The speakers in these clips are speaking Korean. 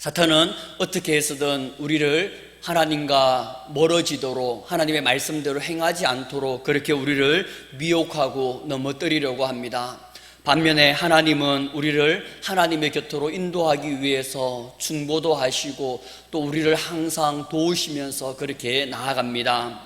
사탄은 어떻게 해서든 우리를 하나님과 멀어지도록 하나님의 말씀대로 행하지 않도록 그렇게 우리를 미혹하고 넘어뜨리려고 합니다. 반면에 하나님은 우리를 하나님의 곁으로 인도하기 위해서 중보도 하시고 또 우리를 항상 도우시면서 그렇게 나아갑니다.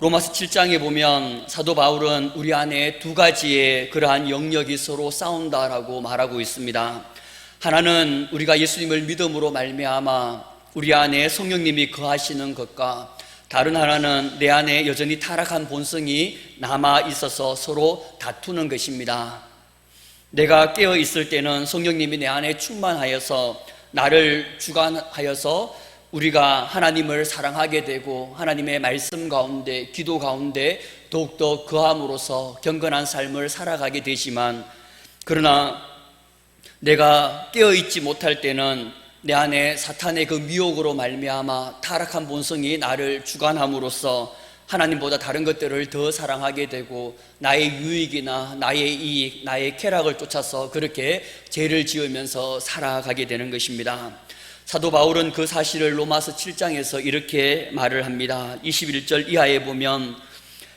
로마서 7장에 보면 사도 바울은 우리 안에 두 가지의 그러한 영역이 서로 싸운다라고 말하고 있습니다. 하나는 우리가 예수님을 믿음으로 말미암아 우리 안에 성령님이 거하시는 것과 다른 하나는 내 안에 여전히 타락한 본성이 남아 있어서 서로 다투는 것입니다. 내가 깨어 있을 때는 성령님이 내 안에 충만하여서 나를 주관하여서 우리가 하나님을 사랑하게 되고 하나님의 말씀 가운데 기도 가운데 더욱더 거함으로써 경건한 삶을 살아가게 되지만 그러나 내가 깨어 있지 못할 때는 내 안에 사탄의 그 미혹으로 말미암아 타락한 본성이 나를 주관함으로써 하나님보다 다른 것들을 더 사랑하게 되고 나의 유익이나 나의 이익, 나의 쾌락을 쫓아서 그렇게 죄를 지으면서 살아가게 되는 것입니다. 사도 바울은 그 사실을 로마서 7장에서 이렇게 말을 합니다. 21절 이하에 보면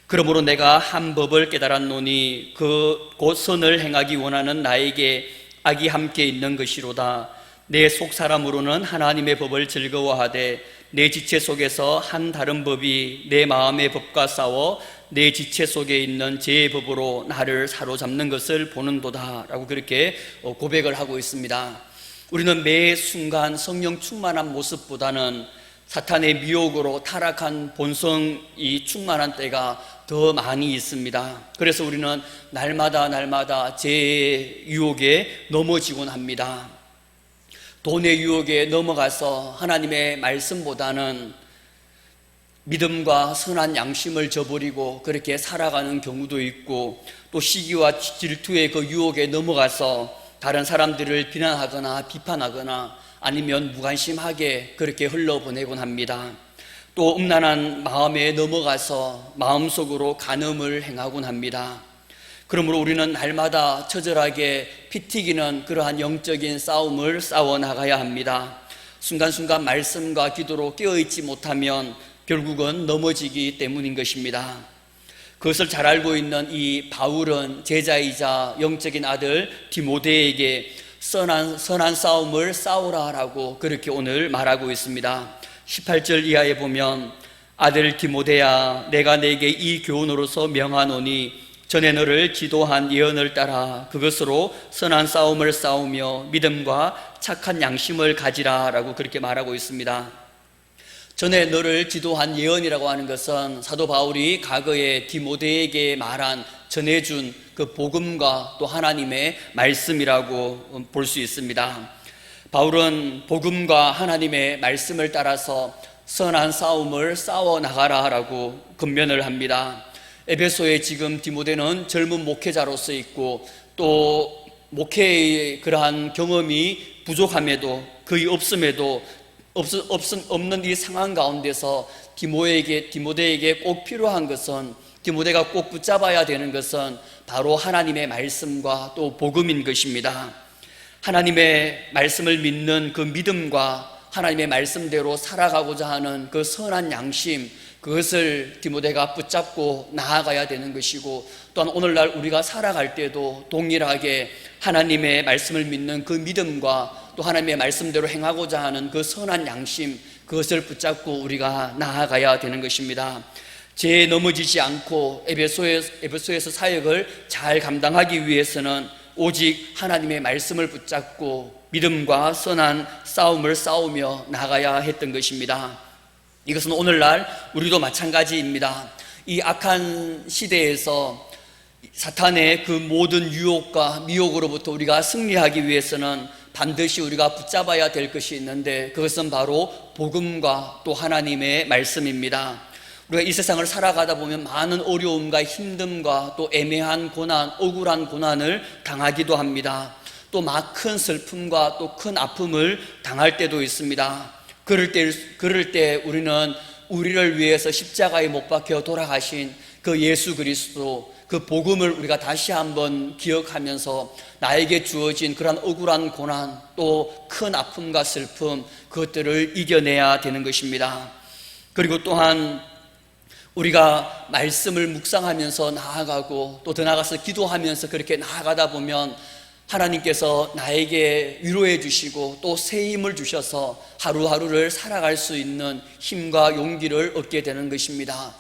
그러므로 내가 한 법을 깨달았노니 그곧 선을 행하기 원하는 나에게 악이 함께 있는 것이로다. 내 속 사람으로는 하나님의 법을 즐거워하되 내 지체 속에서 한 다른 법이 내 마음의 법과 싸워 내 지체 속에 있는 죄의 법으로 나를 사로잡는 것을 보는도다라고 그렇게 어, 고백을 하고 있습니다. 우리는 매 순간 성령 충만한 모습보다는 사탄의 미혹으로 타락한 본성이 충만한 때가 더 많이 있습니다. 그래서 우리는 날마다 날마다 제 유혹에 넘어지곤 합니다. 돈의 유혹에 넘어가서 하나님의 말씀보다는 믿음과 선한 양심을 저버리고 그렇게 살아가는 경우도 있고 또 시기와 질투의 그 유혹에 넘어가서 다른 사람들을 비난하거나 비판하거나 아니면 무관심하게 그렇게 흘러보내곤 합니다. 또 음란한 마음에 넘어가서 마음속으로 간음을 행하곤 합니다. 그러므로 우리는 날마다 처절하게 피 튀기는 그러한 영적인 싸움을 싸워 나가야 합니다. 순간순간 말씀과 기도로 깨어있지 못하면 결국은 넘어지기 때문인 것입니다. 그것을 잘 알고 있는 이 바울은 제자이자 영적인 아들 디모데에게 선한, 선한 싸움을 싸우라라고 그렇게 오늘 말하고 있습니다. 18절 이하에 보면 아들 디모데야 내가 내게 이 교훈으로서 명하노니 전에 너를 지도한 예언을 따라 그것으로 선한 싸움을 싸우며 믿음과 착한 양심을 가지라라고 그렇게 말하고 있습니다. 전에 너를 지도한 예언이라고 하는 것은 사도 바울이 과거에 디모데에게 말한 전해준 그 복음과 또 하나님의 말씀이라고 볼 수 있습니다. 바울은 복음과 하나님의 말씀을 따라서 선한 싸움을 싸워 나가라라고 권면을 합니다. 에베소에 지금 디모데는 젊은 목회자로서 있고 또 목회의 그러한 경험이 부족함에도 거의 없음에도 없, 없, 없는 이 상황 가운데서 디모에게, 디모데에게 꼭 필요한 것은 디모데가 꼭 붙잡아야 되는 것은 바로 하나님의 말씀과 또 복음인 것입니다. 하나님의 말씀을 믿는 그 믿음과 하나님의 말씀대로 살아가고자 하는 그 선한 양심, 그것을 디모데가 붙잡고 나아가야 되는 것이고 또한 오늘날 우리가 살아갈 때도 동일하게 하나님의 말씀을 믿는 그 믿음과 또 하나님의 말씀대로 행하고자 하는 그 선한 양심 그것을 붙잡고 우리가 나아가야 되는 것입니다. 죄에 넘어지지 않고 에베소에서, 사역을 잘 감당하기 위해서는 오직 하나님의 말씀을 붙잡고 믿음과 선한 싸움을 싸우며 나가야 했던 것입니다. 이것은 오늘날 우리도 마찬가지입니다. 이 악한 시대에서 사탄의 그 모든 유혹과 미혹으로부터 우리가 승리하기 위해서는 반드시 우리가 붙잡아야 될 것이 있는데 그것은 바로 복음과 또 하나님의 말씀입니다. 우리가 이 세상을 살아가다 보면 많은 어려움과 힘듦과 또 애매한 고난, 억울한 고난을 당하기도 합니다. 또 막 큰 슬픔과 또 큰 아픔을 당할 때도 있습니다. 그럴 때, 그럴 때 우리는 우리를 위해서 십자가에 못 박혀 돌아가신 그 예수 그리스도 그 복음을 우리가 다시 한번 기억하면서 나에게 주어진 그런 억울한 고난 또 큰 아픔과 슬픔 그것들을 이겨내야 되는 것입니다. 그리고 또한 우리가 말씀을 묵상하면서 나아가고 또 더 나아가서 기도하면서 그렇게 나아가다 보면 하나님께서 나에게 위로해 주시고 또 새 힘을 주셔서 하루하루를 살아갈 수 있는 힘과 용기를 얻게 되는 것입니다.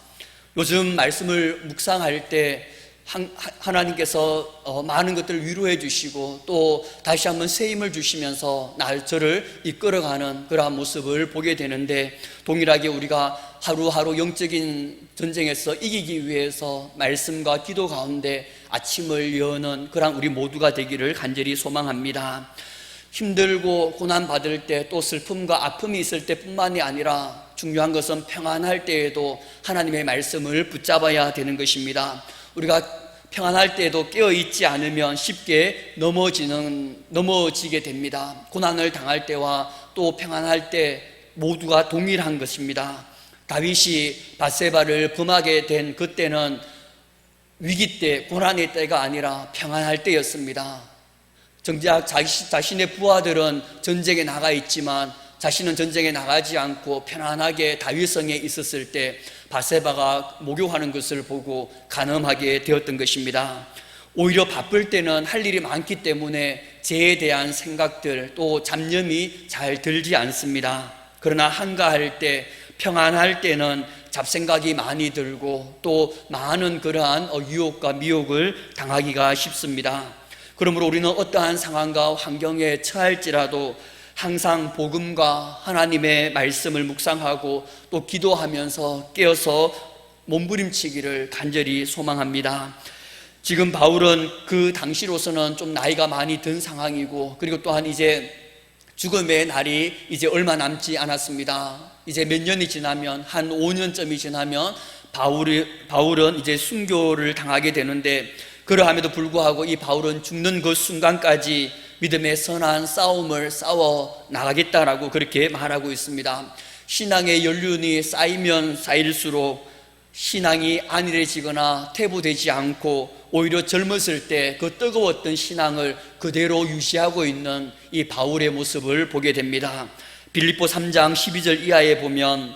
요즘 말씀을 묵상할 때 한- 하- 하나님께서 어, 많은 것들을 위로해 주시고 또 다시 한번 새 힘을 주시면서 날 저를 이끌어가는 그러한 모습을 보게 되는데 동일하게 우리가 하루하루 영적인 전쟁에서 이기기 위해서 말씀과 기도 가운데 아침을 여는 그런 우리 모두가 되기를 간절히 소망합니다. 힘들고 고난 받을 때 또 슬픔과 아픔이 있을 때뿐만이 아니라 중요한 것은 평안할 때에도 하나님의 말씀을 붙잡아야 되는 것입니다. 우리가 평안할 때에도 깨어 있지 않으면 쉽게 넘어지는 넘어지게 됩니다. 고난을 당할 때와 또 평안할 때 모두가 동일한 것입니다. 다윗이 바세바를 범하게 된 그때는 위기 때 고난의 때가 아니라 평안할 때였습니다. 정작 자신- 자신의 부하들은 전쟁에 나가 있지만 자신은 전쟁에 나가지 않고 편안하게 다윗성에 있었을 때 바세바가 목욕하는 것을 보고 간음하게 되었던 것입니다. 오히려 바쁠 때는 할 일이 많기 때문에 죄에 대한 생각들 또 잡념이 잘 들지 않습니다. 그러나 한가할 때 평안할 때는 잡생각이 많이 들고 또 많은 그러한 어, 유혹과 미혹을 당하기가 쉽습니다. 그러므로 우리는 어떠한 상황과 환경에 처할지라도 항상 복음과 하나님의 말씀을 묵상하고 또 기도하면서 깨어서 몸부림치기를 간절히 소망합니다. 지금 바울은 그 당시로서는 좀 나이가 많이 든 상황이고 그리고 또한 이제 죽음의 날이 이제 얼마 남지 않았습니다. 이제 몇 년이 지나면 한 5년쯤이 지나면 바울이, 바울은 이제 순교를 당하게 되는데 그러함에도 불구하고 이 바울은 죽는 그 순간까지 믿음의 선한 싸움을 싸워 나가겠다라고 그렇게 말하고 있습니다. 신앙의 연륜이 쌓이면 쌓일수록 신앙이 안일해지거나 퇴보되지 않고 오히려 젊었을 때 그 뜨거웠던 신앙을 그대로 유지하고 있는 이 바울의 모습을 보게 됩니다. 빌립보 3장 12절 이하에 보면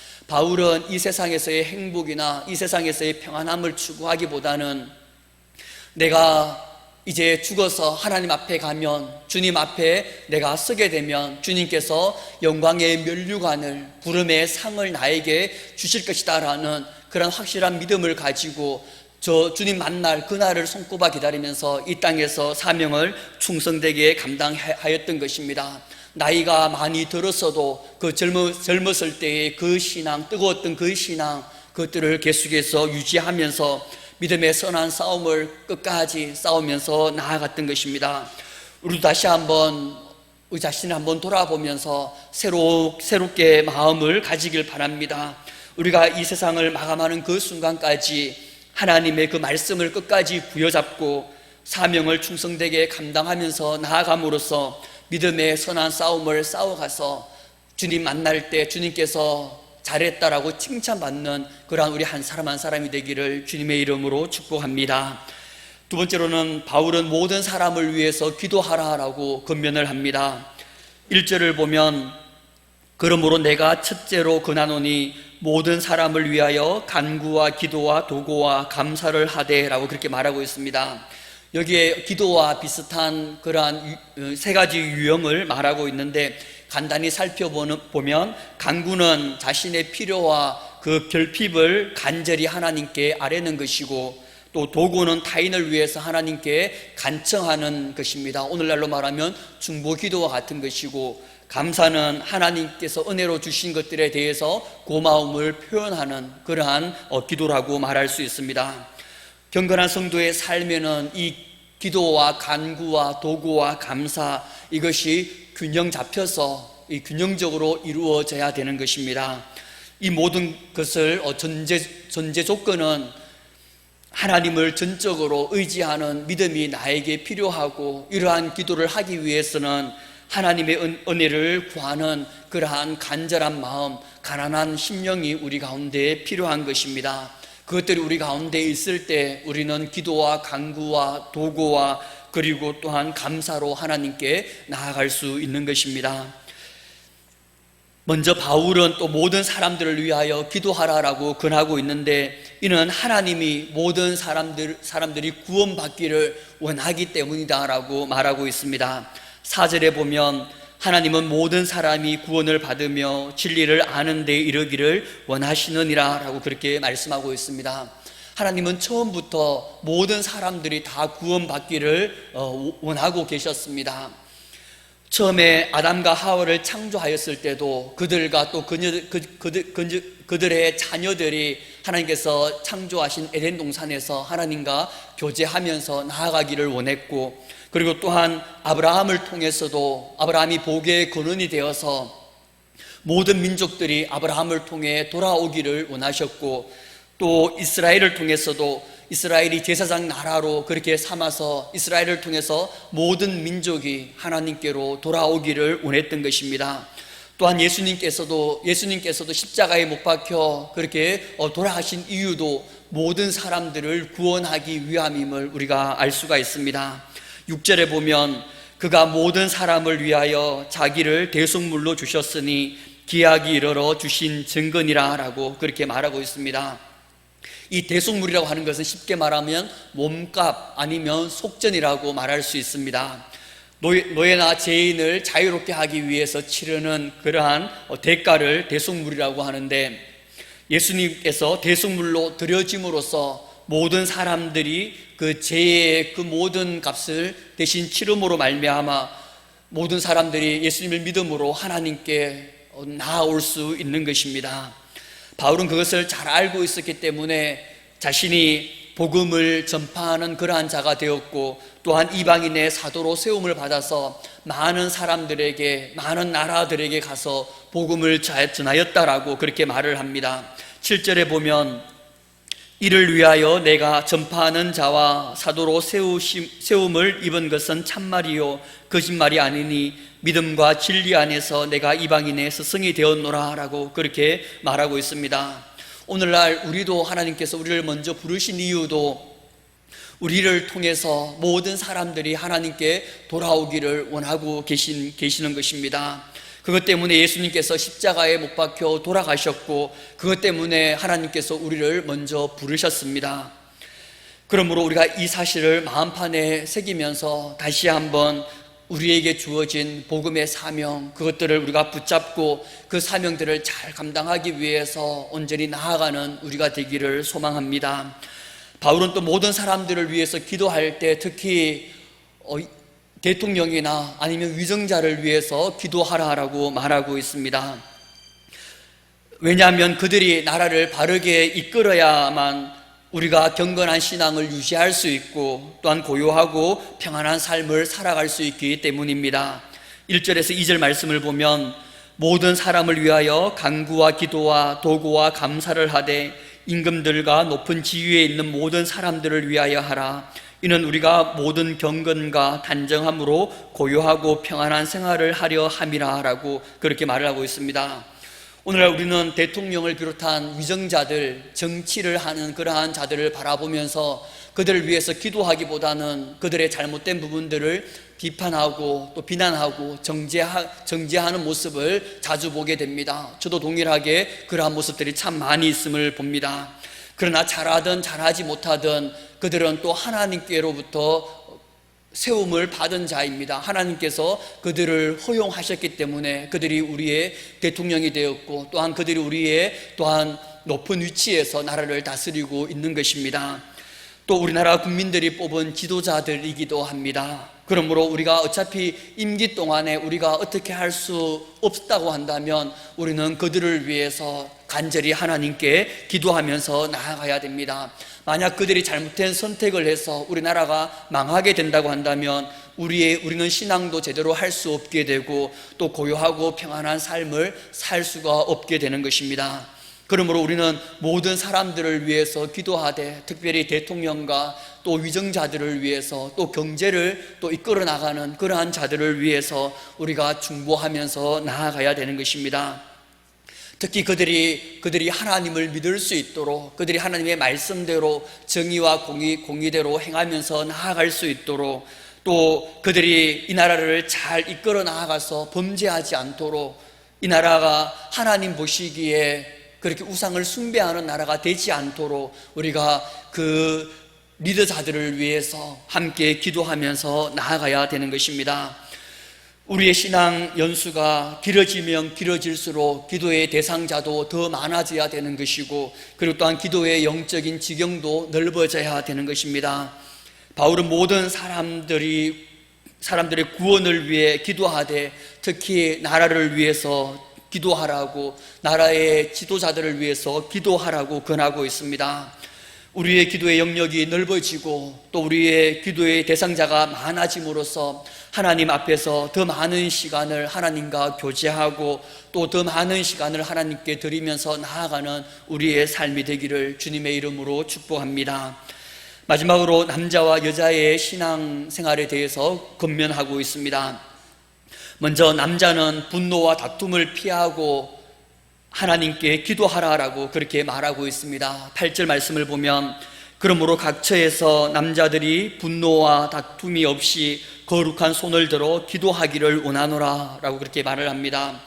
바울은 이 세상에서의 행복이나 이 세상에서의 평안함을 추구하기보다는 내가 이제 죽어서 하나님 앞에 가면 주님 앞에 내가 서게 되면 주님께서 영광의 면류관을 부름의 상을 나에게 주실 것이다라는 그런 확실한 믿음을 가지고 저 주님 만날 그날을 손꼽아 기다리면서 이 땅에서 사명을 충성되게 감당하였던 것입니다. 나이가 많이 들었어도 그 젊어, 젊었을 때의 그 신앙, 뜨거웠던 그 신앙, 그것들을 계속해서 유지하면서 믿음의 선한 싸움을 끝까지 싸우면서 나아갔던 것입니다. 우리 다시 한번 우리 자신을 한번 돌아보면서 새로, 새롭게 마음을 가지길 바랍니다. 우리가 이 세상을 마감하는 그 순간까지 하나님의 그 말씀을 끝까지 부여잡고 사명을 충성되게 감당하면서 나아감으로써 믿음의 선한 싸움을 싸워가서 주님 만날 때 주님께서 잘했다라고 칭찬받는 그러한 우리 한 사람 한 사람이 되기를 주님의 이름으로 축복합니다. 두 번째로는 바울은 모든 사람을 위해서 기도하라라고 건면을 합니다. 1절을 보면 그러므로 내가 첫째로 권하노니 모든 사람을 위하여 간구와 기도와 도고와 감사를 하되라고 그렇게 말하고 있습니다. 여기에 기도와 비슷한 그러한 유- 세 가지 유형을 말하고 있는데 간단히 살펴보면 간구는 자신의 필요와 그 결핍을 간절히 하나님께 아뢰는 것이고 또 도구는 타인을 위해서 하나님께 간청하는 것입니다. 오늘날로 말하면 중보 기도와 같은 것이고 감사는 하나님께서 은혜로 주신 것들에 대해서 고마움을 표현하는 그러한 어, 기도라고 말할 수 있습니다. 경건한 성도의 삶에는 이 기도와 간구와 도구와 감사 이것이 균형 잡혀서 이 균형적으로 이루어져야 되는 것입니다. 이 모든 것을 어, 전제 전제 조건은 하나님을 전적으로 의지하는 믿음이 나에게 필요하고 이러한 기도를 하기 위해서는 하나님의 은, 은혜를 구하는 그러한 간절한 마음, 가난한 심령이 우리 가운데 필요한 것입니다. 그것들이 우리 가운데 있을 때 우리는 기도와 간구와 도구와 그리고 또한 감사로 하나님께 나아갈 수 있는 것입니다. 먼저 바울은 또 모든 사람들을 위하여 기도하라라고 권하고 있는데 이는 하나님이 모든 사람들 사람들이 구원받기를 원하기 때문이다라고 말하고 있습니다. 4절에 보면 하나님은 모든 사람이 구원을 받으며 진리를 아는 데 이르기를 원하시느니라라고 그렇게 말씀하고 있습니다. 하나님은 처음부터 모든 사람들이 다 구원받기를 어, 원하고 계셨습니다. 처음에 아담과 하와를 창조하였을 때도 그들과 또 그녀, 그, 그들, 그들, 그들의 자녀들이 하나님께서 창조하신 에덴 동산에서 하나님과 교제하면서 나아가기를 원했고 그리고 또한 아브라함을 통해서도 아브라함이 복의 근원이 되어서 모든 민족들이 아브라함을 통해 돌아오기를 원하셨고 또 이스라엘을 통해서도 이스라엘이 제사장 나라로 그렇게 삼아서 이스라엘을 통해서 모든 민족이 하나님께로 돌아오기를 원했던 것입니다. 또한 예수님께서도 예수님께서도 십자가에 못 박혀 그렇게 어, 돌아가신 이유도 모든 사람들을 구원하기 위함임을 우리가 알 수가 있습니다. 6절에 보면 그가 모든 사람을 위하여 자기를 대속물로 주셨으니 기약이 이르러 주신 증거니라라고 그렇게 말하고 있습니다. 이 대속물이라고 하는 것은 쉽게 말하면 몸값 아니면 속전이라고 말할 수 있습니다. 노예, 나 죄인을 자유롭게 하기 위해서 치르는 그러한 대가를 대속물이라고 하는데 예수님께서 대속물로 드려짐으로써 모든 사람들이 그 죄의 그 모든 값을 대신 치름으로 말미암아 모든 사람들이 예수님을 믿음으로 하나님께 나아올 수 있는 것입니다. 바울은 그것을 잘 알고 있었기 때문에 자신이 복음을 전파하는 그러한 자가 되었고 또한 이방인의 사도로 세움을 받아서 많은 사람들에게 많은 나라들에게 가서 복음을 전하였다라고 그렇게 말을 합니다. 7절에 보면 이를 위하여 내가 전파하는 자와 사도로 세우심, 세움을 입은 것은 참말이요 거짓말이 아니니 믿음과 진리 안에서 내가 이방인의 스승이 되었노라 라고 그렇게 말하고 있습니다. 오늘날 우리도 하나님께서 우리를 먼저 부르신 이유도 우리를 통해서 모든 사람들이 하나님께 돌아오기를 원하고 계신, 계시는 것입니다 그것 때문에 예수님께서 십자가에 못 박혀 돌아가셨고 그것 때문에 하나님께서 우리를 먼저 부르셨습니다. 그러므로 우리가 이 사실을 마음판에 새기면서 다시 한번 우리에게 주어진 복음의 사명, 그것들을 우리가 붙잡고 그 사명들을 잘 감당하기 위해서 온전히 나아가는 우리가 되기를 소망합니다. 바울은 또 모든 사람들을 위해서 기도할 때 특히 어, 대통령이나 아니면 위정자를 위해서 기도하라라고 말하고 있습니다. 왜냐하면 그들이 나라를 바르게 이끌어야만 우리가 경건한 신앙을 유지할 수 있고 또한 고요하고 평안한 삶을 살아갈 수 있기 때문입니다. 1절에서 2절 말씀을 보면 모든 사람을 위하여 간구와 기도와 도구와 감사를 하되 임금들과 높은 지위에 있는 모든 사람들을 위하여 하라. 이는 우리가 모든 경건과 단정함으로 고요하고 평안한 생활을 하려 함이라라고 그렇게 말을 하고 있습니다. 오늘날 우리는 대통령을 비롯한 위정자들, 정치를 하는 그러한 자들을 바라보면서 그들을 위해서 기도하기보다는 그들의 잘못된 부분들을 비판하고 또 비난하고 정죄하, 정죄하는 모습을 자주 보게 됩니다. 저도 동일하게 그러한 모습들이 참 많이 있음을 봅니다. 그러나 잘하든 잘하지 못하든 그들은 또 하나님께로부터 세움을 받은 자입니다. 하나님께서 그들을 허용하셨기 때문에 그들이 우리의 대통령이 되었고 또한 그들이 우리의 또한 높은 위치에서 나라를 다스리고 있는 것입니다. 또 우리나라 국민들이 뽑은 지도자들이기도 합니다. 그러므로 우리가 어차피 임기 동안에 우리가 어떻게 할 수 없다고 한다면 우리는 그들을 위해서 간절히 하나님께 기도하면서 나아가야 됩니다. 만약 그들이 잘못된 선택을 해서 우리나라가 망하게 된다고 한다면 우리의 우리는 신앙도 제대로 할 수 없게 되고 또 고요하고 평안한 삶을 살 수가 없게 되는 것입니다. 그러므로 우리는 모든 사람들을 위해서 기도하되 특별히 대통령과 또 위정자들을 위해서 또 경제를 또 이끌어 나가는 그러한 자들을 위해서 우리가 중보하면서 나아가야 되는 것입니다. 특히 그들이 그들이 하나님을 믿을 수 있도록 그들이 하나님의 말씀대로 정의와 공의 공의대로 행하면서 나아갈 수 있도록 또 그들이 이 나라를 잘 이끌어 나아가서 범죄하지 않도록 이 나라가 하나님 보시기에 그렇게 우상을 숭배하는 나라가 되지 않도록 우리가 그 리더자들을 위해서 함께 기도하면서 나아가야 되는 것입니다. 우리의 신앙 연수가 길어지면 길어질수록 기도의 대상자도 더 많아져야 되는 것이고 그리고 또한 기도의 영적인 지경도 넓어져야 되는 것입니다. 바울은 모든 사람들이 사람들의 구원을 위해 기도하되 특히 나라를 위해서 기도하라고 나라의 지도자들을 위해서 기도하라고 권하고 있습니다. 우리의 기도의 영역이 넓어지고 또 우리의 기도의 대상자가 많아짐으로써 하나님 앞에서 더 많은 시간을 하나님과 교제하고 또 더 많은 시간을 하나님께 드리면서 나아가는 우리의 삶이 되기를 주님의 이름으로 축복합니다. 마지막으로 남자와 여자의 신앙 생활에 대해서 건면하고 있습니다. 먼저 남자는 분노와 다툼을 피하고 하나님께 기도하라라고 그렇게 말하고 있습니다. 8절 말씀을 보면 그러므로 각처에서 남자들이 분노와 다툼이 없이 거룩한 손을 들어 기도하기를 원하노라 라고 그렇게 말을 합니다.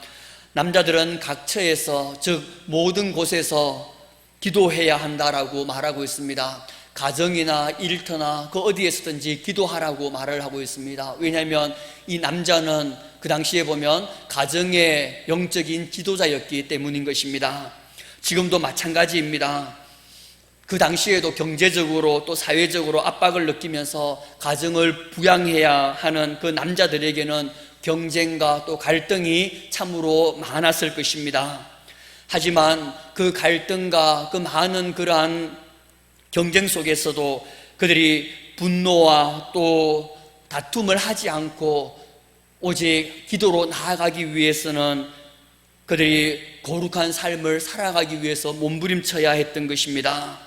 남자들은 각처에서 즉 모든 곳에서 기도해야 한다라고 말하고 있습니다. 가정이나 일터나 그 어디에서든지 기도하라고 말을 하고 있습니다. 왜냐하면 이 남자는 그 당시에 보면 가정의 영적인 지도자였기 때문인 것입니다. 지금도 마찬가지입니다. 그 당시에도 경제적으로 또 사회적으로 압박을 느끼면서 가정을 부양해야 하는 그 남자들에게는 경쟁과 또 갈등이 참으로 많았을 것입니다. 하지만 그 갈등과 그 많은 그러한 경쟁 속에서도 그들이 분노와 또 다툼을 하지 않고 오직 기도로 나아가기 위해서는 그들이 거룩한 삶을 살아가기 위해서 몸부림쳐야 했던 것입니다.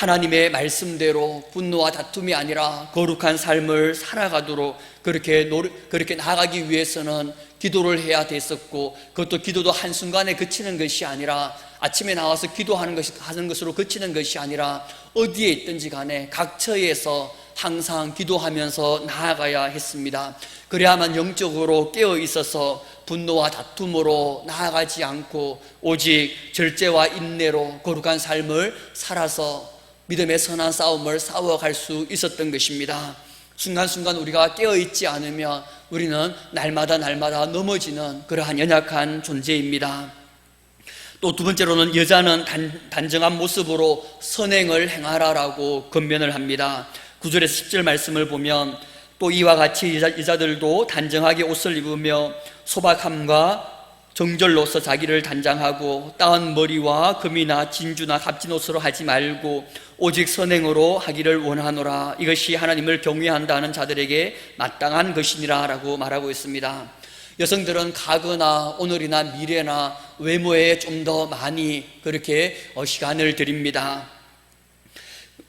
하나님의 말씀대로 분노와 다툼이 아니라 거룩한 삶을 살아가도록 그렇게 노 그렇게 나아가기 위해서는 기도를 해야 됐었고 그것도 기도도 한순간에 그치는 것이 아니라 아침에 나와서 기도하는 것이 하는 것으로 그치는 것이 아니라 어디에 있든지 간에 각 처에서 항상 기도하면서 나아가야 했습니다. 그래야만 영적으로 깨어 있어서 분노와 다툼으로 나아가지 않고 오직 절제와 인내로 거룩한 삶을 살아서 믿음의 선한 싸움을 싸워갈 수 있었던 것입니다. 순간순간 우리가 깨어있지 않으면 우리는 날마다 날마다 넘어지는 그러한 연약한 존재입니다. 또 두 번째로는 여자는 단, 단정한 모습으로 선행을 행하라라고 건면을 합니다. 9절에서 10절 말씀을 보면 또 이와 같이 여자, 여자들도 단정하게 옷을 입으며 소박함과 정절로서 자기를 단장하고 따은 머리와 금이나 진주나 값진 옷으로 하지 말고 오직 선행으로 하기를 원하노라 이것이 하나님을 경외한다는 자들에게 마땅한 것이니라라고 말하고 있습니다. 여성들은 가거나 오늘이나 미래나 외모에 좀 더 많이 그렇게 어, 시간을 드립니다.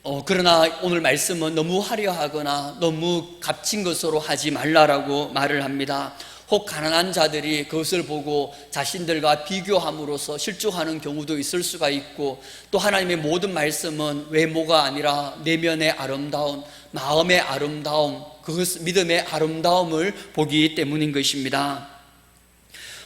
어, 그러나 오늘 말씀은 너무 화려하거나 너무 값진 것으로 하지 말라라고 말을 합니다. 혹 가난한 자들이 그것을 보고 자신들과 비교함으로써 실족하는 경우도 있을 수가 있고 또 하나님의 모든 말씀은 외모가 아니라 내면의 아름다움, 마음의 아름다움, 그것 믿음의 아름다움을 보기 때문인 것입니다.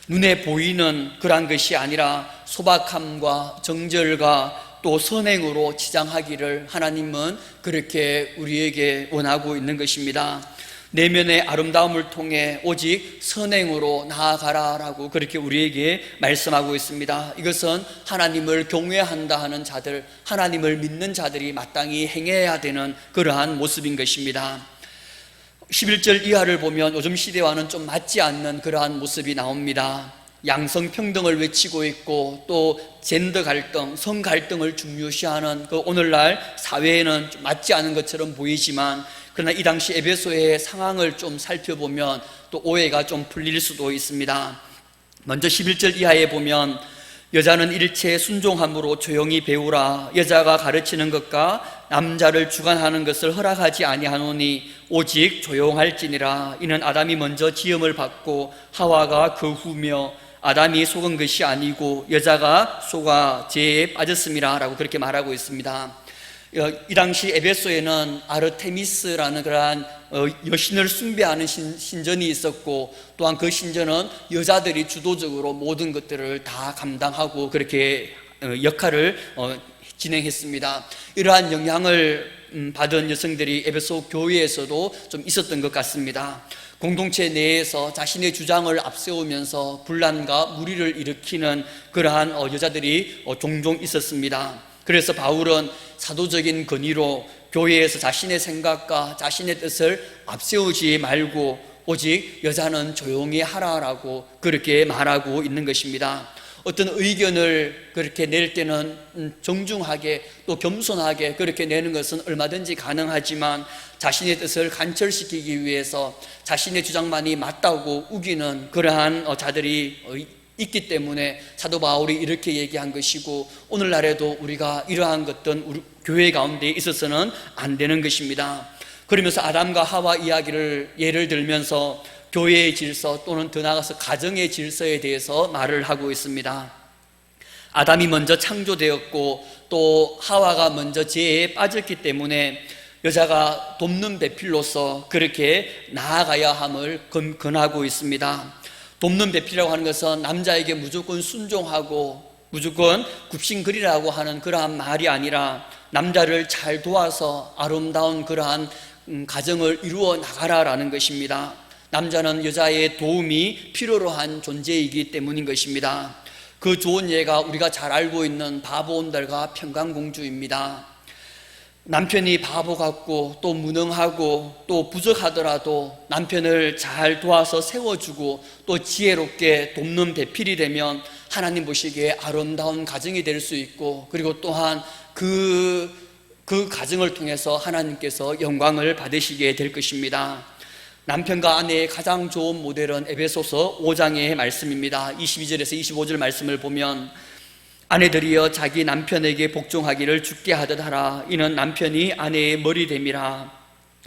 눈에 보이는 그러한 것이 아니라 소박함과 정절과 또 선행으로 치장하기를 하나님은 그렇게 우리에게 원하고 있는 것입니다. 내면의 아름다움을 통해 오직 선행으로 나아가라라고 그렇게 우리에게 말씀하고 있습니다. 이것은 하나님을 경외한다 하는 자들, 하나님을 믿는 자들이 마땅히 행해야 되는 그러한 모습인 것입니다. 11절 이하를 보면 요즘 시대와는 좀 맞지 않는 그러한 모습이 나옵니다. 양성 평등을 외치고 있고 또 젠더 갈등, 성 갈등을 중요시하는 그 오늘날 사회에는 좀 맞지 않은 것처럼 보이지만 그러나 이 당시 에베소의 상황을 좀 살펴보면 또 오해가 좀 풀릴 수도 있습니다. 먼저 11절 이하에 보면 여자는 일체 순종함으로 조용히 배우라. 여자가 가르치는 것과 남자를 주관하는 것을 허락하지 아니하노니 오직 조용할지니라. 이는 아담이 먼저 지음을 받고 하와가 그 후며 아담이 속은 것이 아니고 여자가 속아 죄에 빠졌음이라 라고 그렇게 말하고 있습니다. 어, 이 당시 에베소에는 아르테미스라는 그러한 어, 여신을 숭배하는 신, 신전이 있었고 또한 그 신전은 여자들이 주도적으로 모든 것들을 다 감당하고 그렇게 어, 역할을 어, 진행했습니다. 이러한 영향을 음, 받은 여성들이 에베소 교회에서도 좀 있었던 것 같습니다. 공동체 내에서 자신의 주장을 앞세우면서 분란과 무리를 일으키는 그러한 어, 여자들이 어, 종종 있었습니다. 그래서 바울은 사도적인 건의로 교회에서 자신의 생각과 자신의 뜻을 앞세우지 말고 오직 여자는 조용히 하라라고 그렇게 말하고 있는 것입니다. 어떤 의견을 그렇게 낼 때는 음, 정중하게 또 겸손하게 그렇게 내는 것은 얼마든지 가능하지만 자신의 뜻을 관철시키기 위해서 자신의 주장만이 맞다고 우기는 그러한 어, 자들이 어, 있기 때문에 사도 바울이 이렇게 얘기한 것이고 오늘날에도 우리가 이러한 것들 우리 교회 가운데 있어서는 안 되는 것입니다. 그러면서 아담과 하와 이야기를 예를 들면서 교회의 질서 또는 더 나아가서 가정의 질서에 대해서 말을 하고 있습니다. 아담이 먼저 창조되었고 또 하와가 먼저 죄에 빠졌기 때문에 여자가 돕는 배필로서 그렇게 나아가야 함을 건, 권하고 있습니다. 돕는 배필이라고 하는 것은 남자에게 무조건 순종하고 무조건 굽신거리라고 하는 그러한 말이 아니라 남자를 잘 도와서 아름다운 그러한 음, 가정을 이루어 나가라라는 것입니다. 남자는 여자의 도움이 필요로 한 존재이기 때문인 것입니다. 그 좋은 예가 우리가 잘 알고 있는 바보온달과 평강공주입니다. 남편이 바보 같고 또 무능하고 또 부족하더라도 남편을 잘 도와서 세워주고 또 지혜롭게 돕는 배필이 되면 하나님 보시기에 아름다운 가정이 될 수 있고 그리고 또한 그, 그 가정을 통해서 하나님께서 영광을 받으시게 될 것입니다. 남편과 아내의 가장 좋은 모델은 에베소서 5장의 말씀입니다. 22절에서 25절 말씀을 보면 아내들이여 자기 남편에게 복종하기를 죽게 하듯 하라. 이는 남편이 아내의 머리됨이라.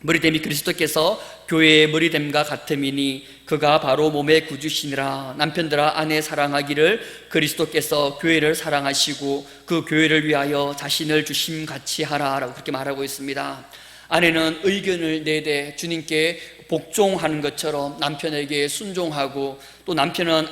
머리됨이 그리스도께서 교회의 머리됨과 같음이니 그가 바로 몸의 구주시니라. 남편들아 아내 사랑하기를 그리스도께서 교회를 사랑하시고 그 교회를 위하여 자신을 주심 같이 하라라고 그렇게 말하고 있습니다. 아내는 의견을 내되 주님께 복종하는 것처럼 남편에게 순종하고 또 남편은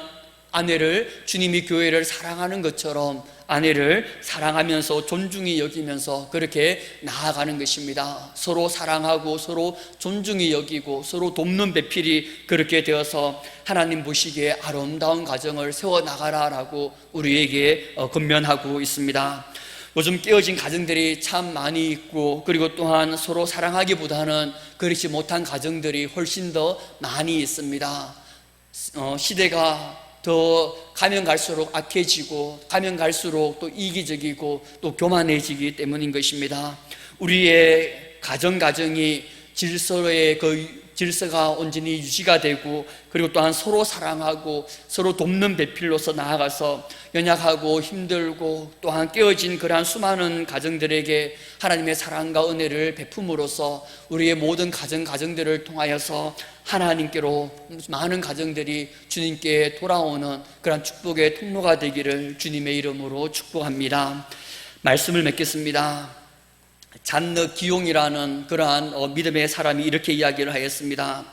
아내를 주님이 교회를 사랑하는 것처럼 아내를 사랑하면서 존중히 여기면서 그렇게 나아가는 것입니다. 서로 사랑하고 서로 존중히 여기고 서로 돕는 배필이 그렇게 되어서 하나님 보시기에 아름다운 가정을 세워 나가라라고 우리에게 어, 건면하고 있습니다. 요즘 깨어진 가정들이 참 많이 있고 그리고 또한 서로 사랑하기보다는 그렇지 못한 가정들이 훨씬 더 많이 있습니다. 어, 시대가 더 가면 갈수록 악해지고 가면 갈수록 또 이기적이고 또 교만해지기 때문인 것입니다. 우리의 가정 가정이 질서의 그 질서가 온전히 유지가 되고 그리고 또한 서로 사랑하고 서로 돕는 배필로서 나아가서 연약하고 힘들고 또한 깨어진 그러한 수많은 가정들에게 하나님의 사랑과 은혜를 베품으로써 우리의 모든 가정 가정들을 통하여서 하나님께로 많은 가정들이 주님께 돌아오는 그러한 축복의 통로가 되기를 주님의 이름으로 축복합니다. 말씀을 맺겠습니다. 잔느 기용이라는 그러한 어, 믿음의 사람이 이렇게 이야기를 하였습니다.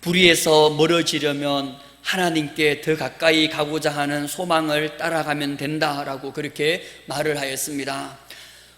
불의에서 멀어지려면 하나님께 더 가까이 가고자 하는 소망을 따라가면 된다라고 그렇게 말을 하였습니다.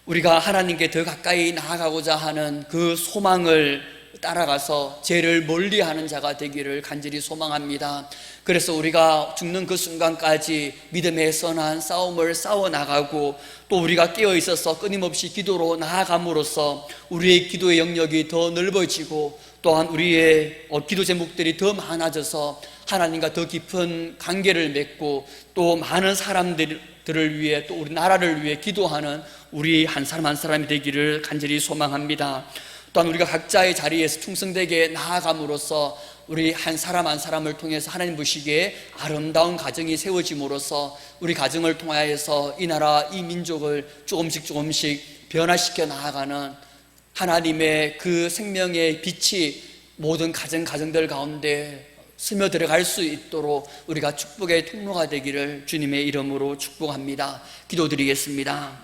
우리가 하나님께 더 가까이 나아가고자 하는 그 소망을 따라가서 죄를 멀리 하는 자가 되기를 간절히 소망합니다. 그래서 우리가 죽는 그 순간까지 믿음의 선한 싸움을 싸워 나가고 또 우리가 깨어 있어서 끊임없이 기도로 나아감으로써 우리의 기도의 영역이 더 넓어지고 또한 우리의 어, 기도 제목들이 더 많아져서 하나님과 더 깊은 관계를 맺고 또 많은 사람들을 위해 또 우리 나라를 위해 기도하는 우리 한 사람 한 사람이 되기를 간절히 소망합니다. 또한 우리가 각자의 자리에서 충성되게 나아감으로써 우리 한 사람 한 사람을 통해서 하나님 보시기에 아름다운 가정이 세워짐으로써 우리 가정을 통하여서 이 나라 이 민족을 조금씩 조금씩 변화시켜 나아가는 하나님의 그 생명의 빛이 모든 가정 가정들 가운데 스며 들어갈 수 있도록 우리가 축복의 통로가 되기를 주님의 이름으로 축복합니다. 기도드리겠습니다.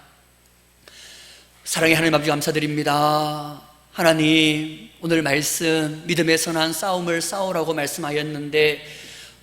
사랑의 하나님 아버지 감사드립니다. 하나님 오늘 말씀 믿음의 선한 싸움을 싸우라고 말씀하였는데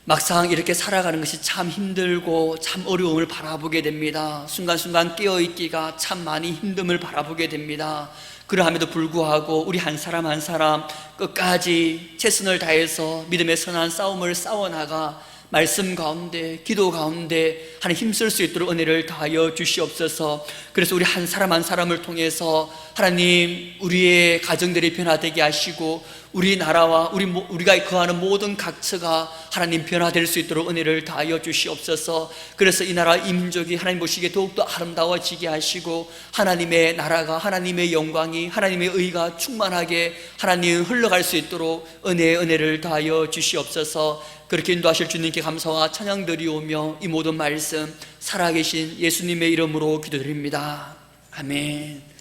막상 이렇게 살아가는 것이 참 힘들고 참 어려움을 바라보게 됩니다. 순간순간 깨어있기가 참 많이 힘듦을 바라보게 됩니다. 그러함에도 불구하고 우리 한 사람 한 사람 끝까지 최선을 다해서 믿음의 선한 싸움을 싸워나가 말씀 가운데 기도 가운데 하나님 힘쓸 수 있도록 은혜를 다하여 주시옵소서. 그래서 우리 한 사람 한 사람을 통해서 하나님 우리의 가정들이 변화되게 하시고 우리나라와 우리, 모- 우리가 거하는 모든 각처가 하나님 변화될 수 있도록 은혜를 다하여 주시옵소서 그래서 이 나라 이 민족이 하나님 보시기에 더욱더 아름다워지게 하시고 하나님의 나라가 하나님의 영광이 하나님의 의가 충만하게 하나님 흘러갈 수 있도록 은혜의 은혜를 다하여 주시옵소서 그렇게 인도하실 주님께 감사와 찬양 드리오며 이 모든 말씀 살아계신 예수님의 이름으로 기도드립니다. 아멘.